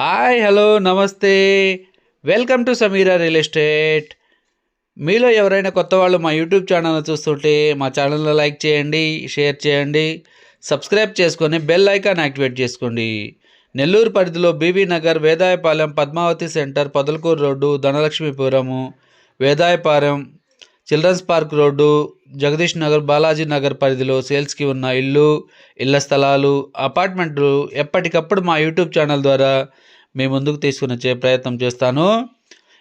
Hi hello నమస్తే. Welcome to Sameera real estate. మీలో ఎవరైనా కొత్త వాళ్ళు మా యూట్యూబ్ ఛానల్ చూస్తుంటే మా ఛానల్లో లైక్ చేయండి షేర్ చేయండి సబ్స్క్రైబ్ చేసుకొని బెల్ ఐకాన్ యాక్టివేట్ చేసుకోండి. నెల్లూరు పరిధిలో BB Nagar Vedayapalem Padmavathi centre Podalakur road Dhanalakshmipuram Vedayapalem children's park road Jagadish Nagar Balaji Nagar పరిధిలో సేల్స్కి ఉన్న ఇల్లు ఇళ్ళ స్థలాలు అపార్ట్మెంట్లు ఎప్పటికప్పుడు మా యూట్యూబ్ ఛానల్ ద్వారా మీ ముందుకు తీసుకుని వచ్చే ప్రయత్నం చేస్తాను.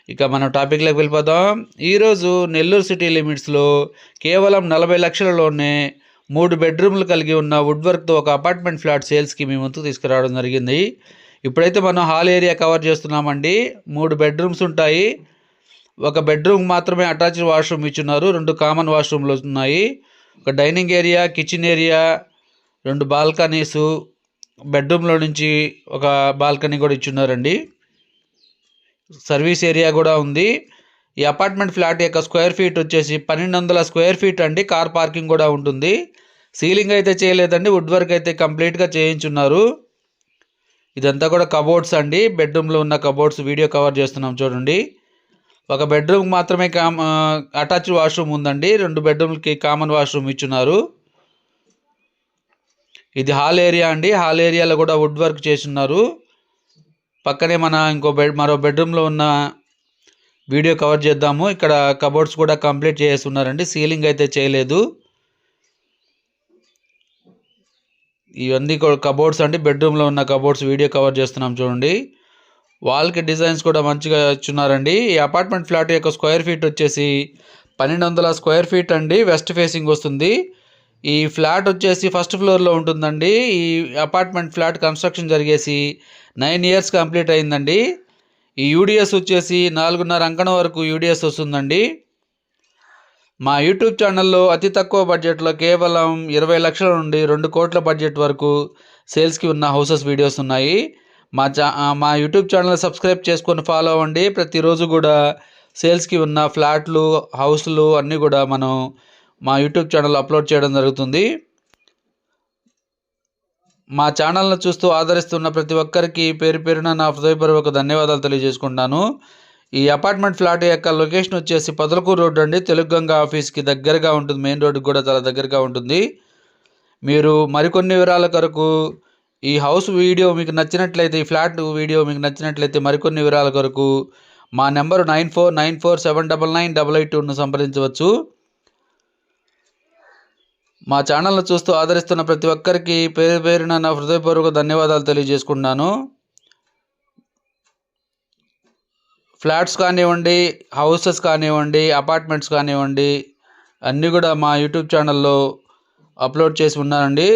ఇక మనం టాపిక్లోకి వెళ్ళిపోదాం. ఈరోజు నెల్లూరు సిటీ లిమిట్స్లో కేవలం నలభై లక్షలలోనే మూడు బెడ్రూమ్లు కలిగి ఉన్న వుడ్ వర్క్తో ఒక అపార్ట్మెంట్ ఫ్లాట్ సేల్స్కి మీ ముందుకు తీసుకురావడం జరిగింది. ఇప్పుడైతే మనం హాల్ ఏరియా కవర్ చేస్తున్నామండి. మూడు బెడ్రూమ్స్ ఉంటాయి. ఒక బెడ్రూమ్ మాత్రమే అటాచ్డ్ వాష్రూమ్ ఇచ్చున్నారు. రెండు కామన్ వాష్రూమ్లు ఉన్నాయి. ఒక డైనింగ్ ఏరియా కిచెన్ ఏరియా రెండు బాల్కనీసు. బెడ్రూమ్లో నుంచి ఒక బాల్కనీ కూడా ఇచ్చున్నారండి. సర్వీస్ ఏరియా కూడా ఉంది. ఈ అపార్ట్మెంట్ ఫ్లాట్ యొక్క స్క్వేర్ ఫీట్ వచ్చేసి పన్నెండు వందల స్క్వేర్ ఫీట్ అండి. కార్ పార్కింగ్ కూడా ఉంటుంది. సీలింగ్ అయితే చేయలేదండి. వుడ్ వర్క్ అయితే కంప్లీట్గా చేయించున్నారు. ఇదంతా కూడా కబోర్డ్స్ అండి. బెడ్రూమ్లో ఉన్న కబోర్డ్స్ వీడియో కవర్ చేస్తున్నాం చూడండి. ఒక బెడ్రూమ్ మాత్రమే కామ అటాచ్డ్ వాష్రూమ్ ఉందండి. రెండు బెడ్రూమ్కి కామన్ వాష్రూమ్ ఇచ్చున్నారు. ఇది హాల్ ఏరియా అండి. హాల్ ఏరియాలో కూడా వుడ్ వర్క్ చేస్తున్నారు. పక్కనే మన ఇంకో బెడ్ మరో బెడ్రూమ్లో ఉన్న వీడియో కవర్ చేద్దాము. ఇక్కడ కబోర్డ్స్ కూడా కంప్లీట్ చేస్తున్నారండి. సీలింగ్ అయితే చేయలేదు. ఇవన్నీ కబోర్డ్స్ అండి. బెడ్రూమ్లో ఉన్న కబోర్డ్స్ వీడియో కవర్ చేస్తున్నాం చూడండి. వాల్కి డిజైన్స్ కూడా మంచిగా ఇచ్చున్నారండి. ఈ అపార్ట్మెంట్ ఫ్లాట్ యొక్క స్క్వేర్ ఫీట్ వచ్చేసి పన్నెండు వందల స్క్వేర్ ఫీట్ అండి వెస్ట్ ఫేసింగ్ వస్తుంది. ఈ ఫ్లాట్ వచ్చేసి ఫస్ట్ ఫ్లోర్లో ఉంటుందండి. ఈ అపార్ట్మెంట్ ఫ్లాట్ కన్స్ట్రక్షన్ జరిగేసి నైన్ ఇయర్స్ కంప్లీట్ అయిందండి. ఈ యూడిఎస్ వచ్చేసి నాలుగున్నర అంకణం వరకు యూడిఎస్ వస్తుందండి. మా యూట్యూబ్ ఛానల్లో అతి తక్కువ బడ్జెట్లో కేవలం ఇరవై లక్షల నుండి రెండు కోట్ల బడ్జెట్ వరకు సేల్స్కి ఉన్న హౌసెస్ వీడియోస్ ఉన్నాయి. మా చా మా యూట్యూబ్ ఛానల్ సబ్స్క్రైబ్ చేసుకొని ఫాలో అవ్వండి. ప్రతిరోజు కూడా సేల్స్కి ఉన్న ఫ్లాట్లు హౌస్లు అన్నీ కూడా మనం మా యూట్యూబ్ ఛానల్ అప్లోడ్ చేయడం జరుగుతుంది. మా ఛానల్ను చూస్తూ ఆదరిస్తున్న ప్రతి ఒక్కరికి పేరు పేరున నా హృదయపూర్వక ధన్యవాదాలు తెలియజేసుకుంటాను ఈ అపార్ట్మెంట్ ఫ్లాట్ యొక్క లొకేషన్ వచ్చేసి పదలకూరు రోడ్డు అండి. తెలుగు ఆఫీస్కి దగ్గరగా ఉంటుంది. మెయిన్ రోడ్డుకి కూడా చాలా దగ్గరగా ఉంటుంది. మీరు మరికొన్ని వివరాల కొరకు ఈ హౌస్ వీడియో మీకు నచ్చినట్లయితే ఈ ఫ్లాట్ వీడియో మీకు నచ్చినట్లయితే మరికొన్ని వివరాల కొరకు మా number nine four nine four seven double nine double eight టూను సంప్రదించవచ్చు. మా ఛానల్ను చూస్తూ ఆదరిస్తున్న ప్రతి ఒక్కరికి పేరు పేరున నా హృదయపూర్వక ధన్యవాదాలు తెలియజేసుకుంటున్నాను. ఫ్లాట్స్ కానివ్వండి హౌసెస్ కానివ్వండి అపార్ట్మెంట్స్ కానివ్వండి అన్నీ కూడా మా యూట్యూబ్ ఛానల్లో అప్లోడ్ చేసి ఉన్నానండి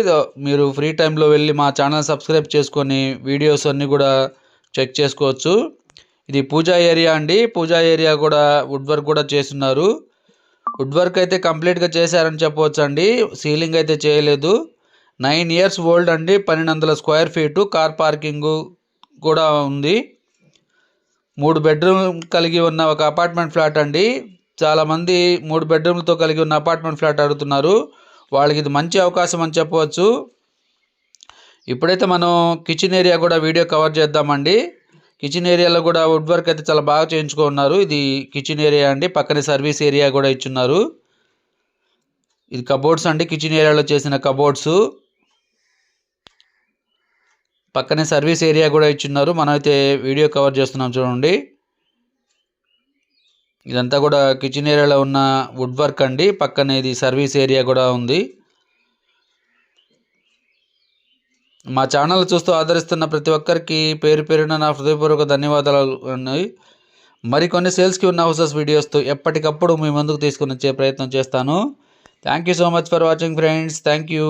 మీరు ఫ్రీ టైంలో వెళ్ళి మా ఛానల్ సబ్స్క్రైబ్ చేసుకొని వీడియోస్ అన్నీ కూడా చెక్ చేసుకోవచ్చు. ఇది పూజా ఏరియా అండి. పూజా ఏరియా కూడా వుడ్ వర్క్ కూడా చేస్తున్నారు. వుడ్ వర్క్ అయితే కంప్లీట్గా చేశారని చెప్పవచ్చు అండి సీలింగ్ అయితే చేయలేదు. నైన్ ఇయర్స్ ఓల్డ్ అండి. పన్నెండు వందల స్క్వేర్ ఫీటు. కార్ పార్కింగు కూడా ఉంది. మూడు బెడ్రూమ్ కలిగి ఉన్న ఒక అపార్ట్మెంట్ ఫ్లాట్ అండి. చాలామంది మూడు బెడ్రూమ్లతో కలిగి ఉన్న అపార్ట్మెంట్ ఫ్లాట్ అడుగుతున్నారు. వాళ్ళకి ఇది మంచి అవకాశం అని చెప్పవచ్చు. ఇప్పుడైతే మనం కిచెన్ ఏరియా కూడా వీడియో కవర్ చేద్దామండి. కిచెన్ ఏరియాలో కూడా వుడ్ వర్క్ అయితే చాలా బాగా చేయించుకున్నారు. ఇది కిచెన్ ఏరియా అండి. పక్కనే సర్వీస్ ఏరియా కూడా ఇచ్చున్నారు. ఇది కబోర్డ్స్ అండి. కిచెన్ ఏరియాలో చేసిన కబోర్డ్స్. పక్కనే సర్వీస్ ఏరియా కూడా ఇచ్చున్నారు. మనమైతే వీడియో కవర్ చేస్తున్నాం చూడండి. ఇదంతా కూడా కిచెన్ ఏరియాలో ఉన్న వుడ్ వర్క్ అండి. పక్కనే ఇది సర్వీస్ ఏరియా కూడా ఉంది. మా ఛానల్ చూస్తూ ఆదరిస్తున్న ప్రతి ఒక్కరికి పేరు పేరున నా హృదయపూర్వక ధన్యవాదాలు ఉన్నాయి మరికొన్ని సేల్స్కి ఉన్న హౌసెస్ వీడియోస్తో ఎప్పటికప్పుడు మీ ముందుకు తీసుకుని వచ్చే ప్రయత్నం చేస్తాను. Thank you so much for watching friends thank you